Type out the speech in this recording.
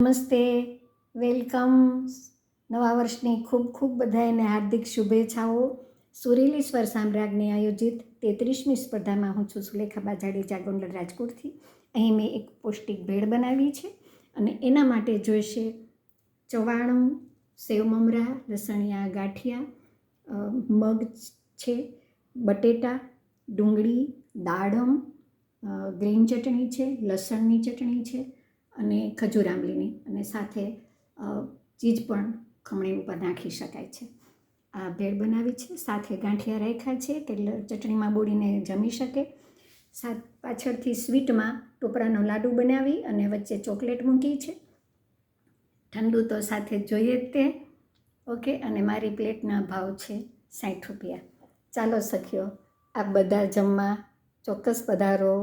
નમસ્તે, વેલકમ. નવા વર્ષની ખૂબ ખૂબ બધાને હાર્દિક શુભેચ્છાઓ. સુરીલી સ્વર સામ્રાજ્ઞી આયોજિત તેત્રીસમી સ્પર્ધામાં હું છું સુલેખા બાજાડી ગોંડલ રાજકોટથી. અહીં મેં એક પૌષ્ટિક ભેળ બનાવી છે અને એના માટે જોઈશે ચવાણું, સેવ મમરા લસણિયા ગાંઠિયા મગ છે, બટેટા, ડુંગળી, દાડમ ગ્રીન ચટણી છે, લસણની ચટણી છે અને ખજૂર આંબલીની અને સાથે ચીજ પણ ખમણી ઉપર નાખી શકાય છે. આ ભેળ બનાવી છે, સાથે ગાંઠિયા રાખ્યા છે કે ચટણીમાં બોળીને જમી શકે. સાત, પાછળથી સ્વીટમાં ટોપરાનો લાડુ બનાવી અને વચ્ચે ચોકલેટ મૂકી છે. ઠંડુ તો સાથે જોઈએ તે. ઓકે, અને મારી પ્લેટના ભાવ છે સાઠ રૂપિયા. ચાલો સખીઓ, આ બધા જમવા ચોક્કસ પધારો.